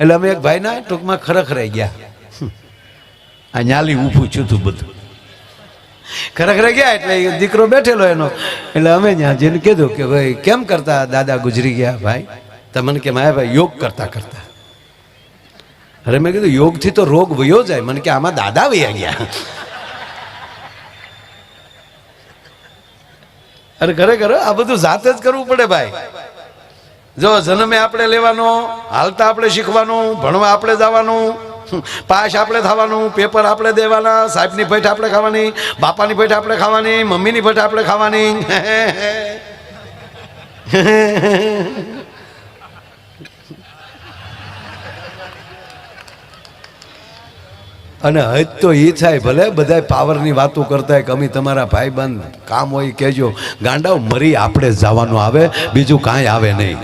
એટલે અમે એક ભાઈના ટૂંકમાં ખરખરાઈ ગયા. આ ન્યાલી ઊભું છું તું બધું. ખરેખર ગયા એટલે દીકરો બેઠેલો એનો. એટલે અમે ત્યાં જઈને કીધું કે ભાઈ, કેમ કરતા દાદા ગુજરી ગયા ભાઈ? તમને કે, માયા ભાઈ, યોગ કરતા કરતા. અરે મેં કીધું, યોગથી તો રોગ વયો જાય. મને કે, આમાં દાદા વયા ગયા. અરે ખરેખર, આ બધું જાતે જ કરવું પડે ભાઈ. જો જન્મે આપણે લેવાનો, હાલતા આપણે શીખવાનું, ભણવા આપણે જવાનું, પાસ આપણે થવાનું, પેપર આપણે દેવાના, સાહેબની ભેટ આપણે ખાવાની, બાપાની ભેટ આપણે ખાવાની, મમ્મીની ભેટ આપણે ખાવાની. અને હજ તો એ થાય ભલે, બધાય પાવરની વાતો કરતા હોય કે અમે તમારા ભાઈબંધ, કામ હોય કહેજો, ગાંડાઓ, મરી આપણે જવાનું આવે, બીજું કાંઈ આવે નહીં.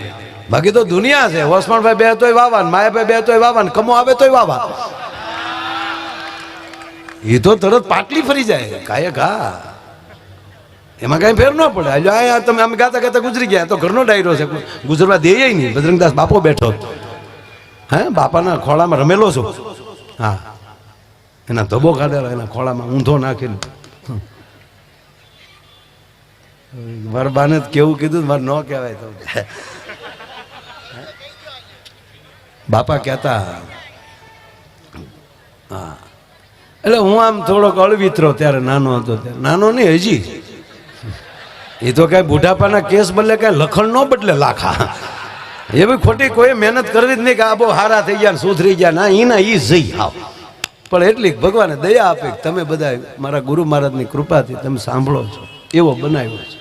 બાકી તો દુનિયા છે. વસમણભાઈ બે તોય વાવાન, માયાભાઈ બે તોય વાવાન, કમો આવે તોય વાવા એ તો તરત પાટલી ફરી જાય. કાયક હા એમાં કાંઈ ફેર ન પડે. અહીંયા તમે અમે ગાતા ગાતા ગુજરી ગયા. તો ઘરનો ડાયરો છે. ગુજરવા દે નહીં. બજરંગદાસ બાપો બેઠો. હે? બાપાના ખોળામાં રમેલો છું. હા. એના ધબો કાઢેલો, એના ખોળામાં ઊંધો નાખીને. વરબાને કેવું કીધું મારે ન કહેવાય તો. બાપા કહેતા હા. એટલે હું આમ થોડોક અળવિતરો ત્યારે નાનો હતો ત્યારે. નાનો નહીં હજી. એ તો કાંઈ બુઢાપાના કેસ બદલે કાંઈ લખણ ન બદલે લાખા. એ ભાઈ ખોટી કોઈ મહેનત કરવી જ નહીં કે આ બહુ હારા થઈ ગયા ને સુધરી ગયા. ના એના એ જઈ આવ પણ એટલી ભગવાને દયા આપે તમે બધા મારા ગુરુ મહારાજની કૃપાથી તમે સાંભળો છો એવો બનાવ્યો છે.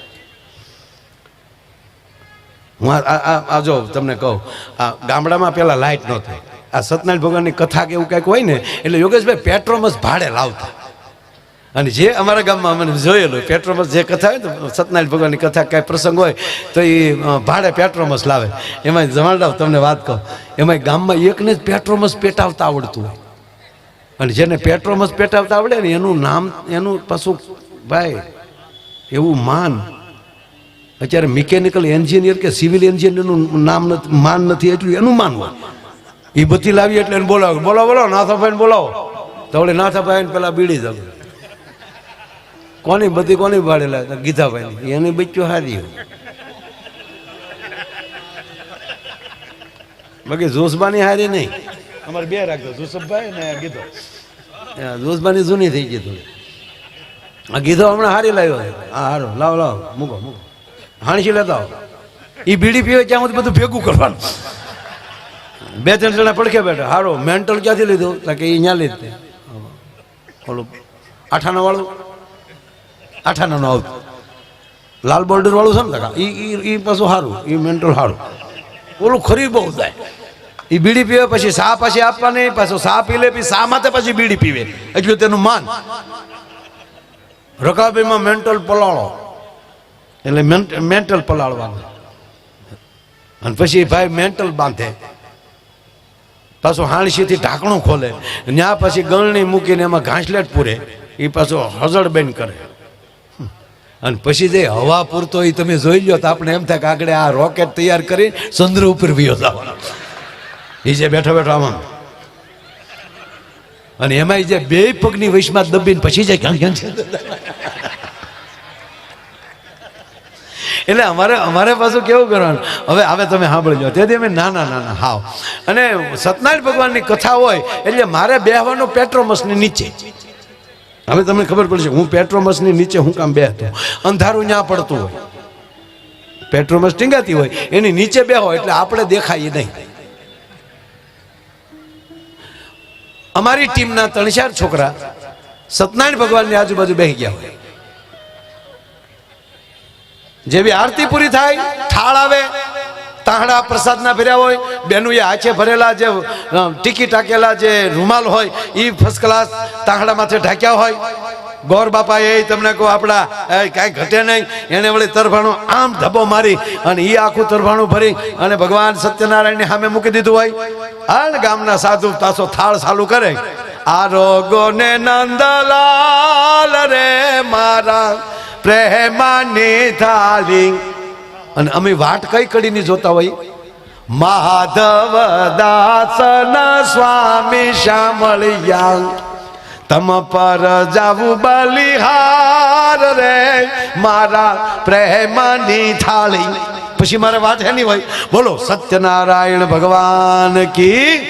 હું આ- આ જો તમને કહું, આ ગામડામાં પેલા લાઇટ ન થાય. આ સત્યનારાયણ ભગવાનની કથા કે એવું કંઈક હોય ને, એટલે યોગેશભાઈ પેટ્રોમસ ભાડે લાવતા. અને જે અમારા ગામમાં મને જોયેલું પેટ્રોમસ જે કથા હોય ને, સત્યનારાયણ ભગવાનની કથા કાંઈ પ્રસંગ હોય, તો એ ભાડે પેટ્રોમસ લાવે. એમાં જમાડાવ તમને વાત કહું એમાં ગામમાં એકને જ પેટ્રોમસ પેટાવતા આવડતું હોય. અને જેને પેટ્રોમસ પેટાવતા આવડે ને, એનું નામ, એનું પાછું ભાઈ, એવું માન અત્યારે મિકેનિકલ એન્જિનિયર કે સિવિલ એન્જિનિયરનું નામ નથી માન નથી એટલું એનું માનવું. એ બધી લાવી એટલે એને બોલાવો. બોલો બોલો નાથાભાઈને બોલાવો. તો વળી નાથાભાઈને પેલા બીડી જવું કોની બધી કોની ભાડેલા ગીધાભાઈ એની બચ્ચું હારી બાકી જોસબાની હારી નહીં. અમારે બે રાખજો. જોસફભાઈ ને ગીધો. જોસબાની જૂની થઈ ગઈ થોડી. આ ગીધો હમણાં હારી લાવ્યો હા હારો. લાવો લાવો. મૂકો મૂકો. હાણસી લેતા એ બીડી પીવે ત્યાં બધું ભેગું કરવાનું. બે ત્રણ જણા પડખે બેઠા. હારો, મેન્ટલ ક્યાંથી લીધું? તો કે એ અહીંયા લીધે ઓલું આઠાના વાળું? આઠાના નો આવતું. લાલ બોર્ડર વાળું છે ને કાકા એ પાછું સારું એ મેન્ટલ સારું ઓલું ખરી બહુ થાય. એ બીડી પીવે પછી સા પછી આપવાની, પાછું સા પી લે સા માથે પછી બીડી પીવે. એટલે તેનું માન. રકાબીમાં મેન્ટલ પલાળો. એટલે મેન્ટલ પલાળવાનું. અને પછી ભાઈ મેન્ટલ બાંધે. પાછું હાણસીથી ઢાંકણું ખોલે. ત્યાં પછી ગળણી મૂકીને એમાં ઘાસલેટ પૂરે. એ પાછો હજળ બેન કરે. અને પછી જે હવા પૂરતો એ તમે જોઈ લો તો આપણે એમ થાય કે આગળ આ રોકેટ તૈયાર કરી ચંદ્ર ઉપર વિયો જવાનો. એ જે બેઠો બેઠો આમાં. અને એમાં જે બે પગની વૈશમાં દબીને પછી જાય ક્યાં ક્યાં છે. એટલે અમારે અમારે પાછું કેવું કરવાનું? હવે હવે તમે સાંભળજો. તેથી અમે નાના નાના. હાવ. અને સત્યનારાયણ ભગવાનની કથા હોય, એટલે મારે બેહવાનું પેટ્રોમસની નીચે. હવે તમને ખબર પડશે, હું પેટ્રોમસની નીચે હું કામ બેહતો. અંધારું ત્યાં પડતું હોય. પેટ્રોમસ ટીંગાતી હોય. એની નીચે બેહો, એટલે આપણે દેખાઈએ નહીં. અમારી ટીમના ત્રણ ચાર છોકરા સત્યનારાયણ ભગવાનની આજુબાજુ બેસી ગયા હોય. જેવી આરતી પૂરી થાય, થાળ આવે, તાહડા પ્રસાદના ભર્યા હોય, બેનું એ હાથે ભરેલા જે ટીકી ટાકેલા જે રૂમાલ હોય એ ફર્સ્ટ ક્લાસ તાહડા માથે ઢાંક્યા હોય. ગોર બાપા એ તમને કહો, આપણા કાંઈ ઘટે નહીં. એને વળી તરફાણું આમ ધબ્બો મારી અને એ આખું તરફાણું ભરી અને ભગવાન સત્યનારાયણની સામે મૂકી દીધું હોય. અને ગામના સાધુ તાસો થાળ ચાલુ કરે. આરોગો ને નંદલાલ રે મારા પ્રેમાની થાળી અને અમે વાટ કઈ કડીની જોતા હોય? માધવ દાસન સ્વામી શ્યામળિયા તમ પર જાવું બલિહાર રે મારા પ્રેમની થાળી પછી મારે વાત એની હોય? બોલો, સત્યનારાયણ ભગવાન કી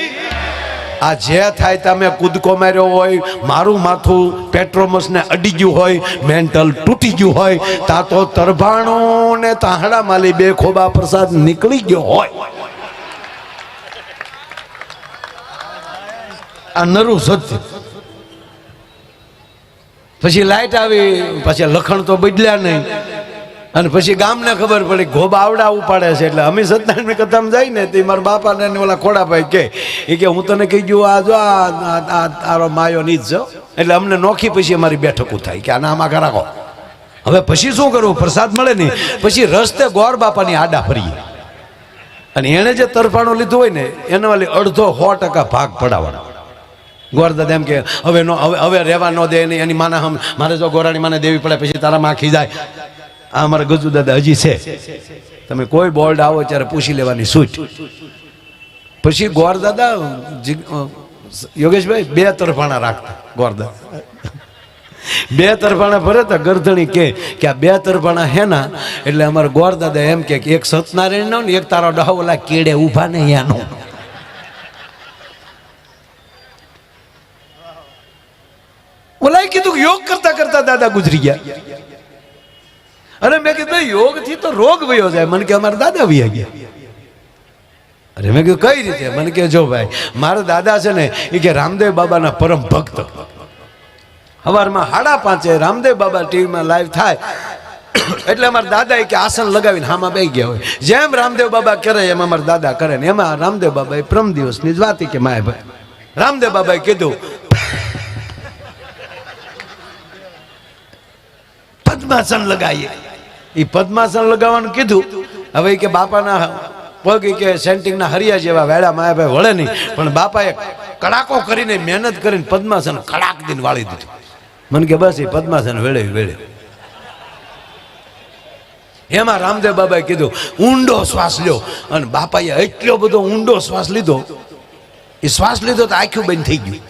આ જે થાય તમે કૂદકો માર્યો હોય, મારું માથું પેટ્રોમસને અડી ગયું હોય, મેન્ટલ તૂટી ગયું હોય, તા તો તરભાણું ને તાહડા માલી બે ખોબા પ્રસાદ નીકળી ગયો હોય. આ નરું સત્ય. પછી લાઈટ આવી, પછી લખણ તો બદલ્યા નહીં. અને પછી ગામને ખબર પડી ગોબા આવડા ઉપાડે છે એટલે અમે સત્યનારાયણ કથામાં જાય ને તે મારા બાપાને ને ઓલા ખોડાભાઈ કે એ કે હું તને કહી ગયું, આ જો, આ તારો માયો નીચ છો એટલે અમને નોખી પછી અમારી બેઠકું થાય કે આના આમાં રાખો. હવે પછી શું કરવું પ્રસાદ મળે નહીં. પછી રસ્તે ગોર બાપાની આડા ફરીએ. અને એણે જે તરફાણું લીધું હોય ને, એને વાલી અડધો સો ટકા ભાગ પડાવવાનો. ગોરદાદા એમ કે, હવે નો, હવે હવે રહેવા ન દે એની માના હમ, મારે જો ગોરાણી માને દેવી પડે, પછી તારા માં ખીજાય. આ અમારા ગજુ દાદા હજી છે. તમે કોઈ બોર્ડ આવો ત્યારે પૂછી લેવાની સૂચ પછી ગોર દાદા યોગેશભાઈ બે તરફાણા રાખતા ગોરદાદા બે તરફાણા ભરે તો ગરધણી કે કે આ બે તરફાણા હેના એટલે અમારા ગોરદાદા એમ કે એક સત્યનારાયણ નો ને એક તારો ડહો ઓલા કેડે ઊભા ને આનો ઓલાએ કીધું કે યોગ કરતા કરતા દાદા ગુજરી ગયા. અરે મેં કીધું યોગથી તો રોગ વયો જાય. મને કે, અમારા દાદા વયા ગયા. અરે મેં કીધું, કઈ રીતે? મને કે, જો ભાઈ, મારા દાદા છે ને, એ કે રામદેવ બાબાના પરમ ભક્ત. સવારમાં સાડા પાંચે રામદેવ બાબા ટીવીમાં લાઈવ થાય. એટલે અમારા દાદા કે આસન લગાવીને હામાં બેસી ગયા હોય. જેમ રામદેવ બાબા કરે, એમ અમારા દાદા કરે ને. એમાં રામદેવ બાબા પ્રમ દિવસની જ વાત કે, માય ભાઈ. રામદેવ બાબાએ કીધું, પદ્માસન લગાવીએ એ પદ્માસન લગાવવાનું કીધું. હવે કે બાપાના પગ કે સેન્ટિંગના હરિયા જેવા વેળા માયાભાઈ વળે નહીં. પણ બાપાએ કડાકો કરીને મહેનત કરીને પદ્માસન કડાક દિન વાળી દીધું. મને કે બસ એ પદ્માસન વેળે વેળે. એમાં રામદેવ બાબાએ કીધું, ઊંડો શ્વાસ લ્યો. અને બાપાએ એટલો બધો ઊંડો શ્વાસ લીધો. એ શ્વાસ લીધો તો આખું બંધ થઈ ગયું.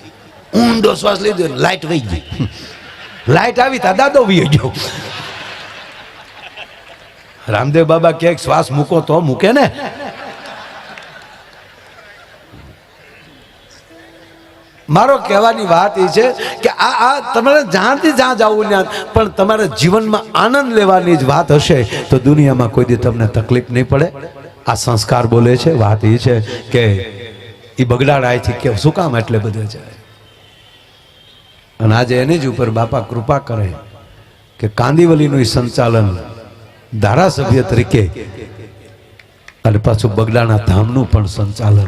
ઊંડો શ્વાસ લીધો લાઈટ વહી ગઈ. લાઈટ આવી તા દાદો વી ગયો. રામદેવ બાબા ક્યાંક શ્વાસ મૂકો તો મૂકે ને? મારો કહેવાની વાત એ છે કે આ આ તમારે જ્યાંથી જ્યાં જવું ત્યાં પણ તમારે જીવનમાં આનંદ લેવાની જ વાત હશે તો દુનિયામાં કોઈ દી તમને તકલીફ નહીં પડે. આ સંસ્કાર બોલે છે, વાત એ છે કે એ બગડાડાયથી કે શું કામ એટલે બધે જાય અને આજે એની જ ઉપર બાપા કૃપા કરે કે કાંદીવલીનું સંચાલન ધારાસભ્ય તરીકે. અને પાછું બગડાના ધામનું પણ સંચાલન.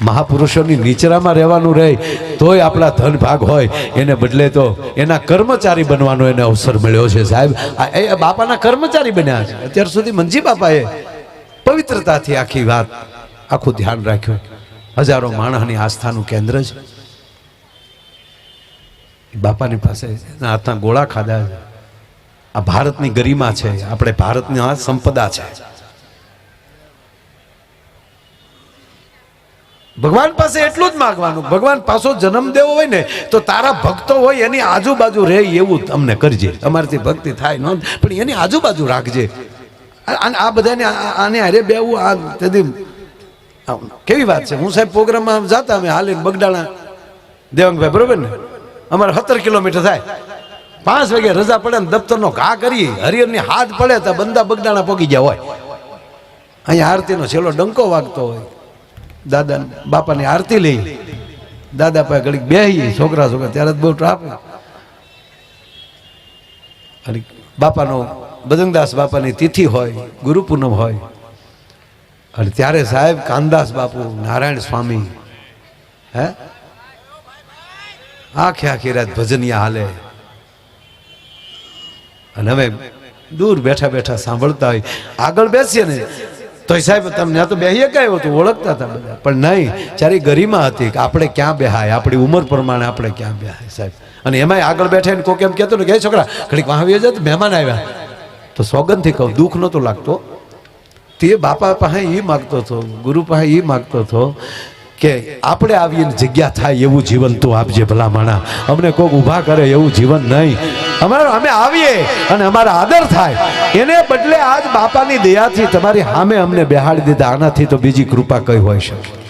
મહાપુરુષોની નીચરામાં રહેવાનું રહે, તોય આપણા ધન ભાગ હોય. એને બદલે તો એના કર્મચારી બનવાનો એને અવસર મળ્યો છે, સાહેબ. એ બાપાના કર્મચારી બન્યા છે. અત્યાર સુધી મંજી બાપાએ પવિત્રતાથી આખી વાત, આખું ધ્યાન રાખ્યું. હજારો માણસની આસ્થાનું કેન્દ્ર છે. બાપાની પાસે એના હાથના ગોળા ખાધા છે. આ ભારતની ગરિમા છે, આપણે ભારતની આ સંપદા છે. ભગવાન પાસે એટલું જ માગવાનું, ભગવાન પાછો જન્મ દેવો હોય ને, તો તારા ભક્તો હોય એની આજુબાજુ રહે એવું તમને કરજે. અમારથી ભક્તિ થાય ન પણ એની આજુબાજુ રાખજે. આ બધાને આને અરે બેવું આ તેથી કેવી વાત છે? હું સાહેબ પ્રોગ્રામમાં જતા અમે હાલીને બગડાણા દેવાંગભાઈ, બરોબર ને? અમારે સત્તર કિલોમીટર થાય. પાંચ વાગે રજા પડે ને દફતરનો ઘા કરીએ. હરિયરની હાથ પડે તો બંદા બગદાણા પોકી ગયા હોય. અહીંયા આરતીનો છેલ્લો ડંકો વાગતો હોય. દાદા, બાપાની આરતી લઈ. દાદા પાસે ઘડીક બેહીએ, છોકરા છોકરા ત્યારે જ બહુ ટ્રાફિક બાપાનો બદંગદાસ બાપાની તિથિ હોય, ગુરુ પૂનમ હોય. અને ત્યારે સાહેબ કાનદાસ બાપુ, નારાયણ સ્વામી, હે? આખે આખી રાત ભજનિયા હાલે. અને હવે દૂર બેઠા બેઠા સાંભળતા હોય. આગળ બેસીએ ને તો સાહેબ, તમને આ તો બેહીએ કઈ હતું ઓળખતા હતા બધા. પણ નહીં, જ્યારે ગરિમા હતી કે આપણે ક્યાં બેહાય, આપણી ઉંમર પ્રમાણે આપણે ક્યાં બેહાય, સાહેબ. અને એમાંય આગળ બેઠા કોઈક એમ કહેતો ને કે છોકરા, ઘડીક વાહ આવી જતો મહેમાન આવ્યા. તો સોગંદથી કહું, દુઃખ નહોતો લાગતો. તે બાપા પાસે એ માગતો હતો, ગુરુ પાસે એ માગતો હતો કે આપણે આવીને જગ્યા થાય એવું જીવન તું આપજે ભલા માણા અમને કોઈક ઊભા કરે એવું જીવન નહીં. અમારે અમે આવીએ અને અમારા આદર થાય. એને બદલે આજ બાપાની દયાથી તમારી સામે અમને બેહાડી દીધા. આનાથી તો બીજી કૃપા કઈ હોઈ શકે.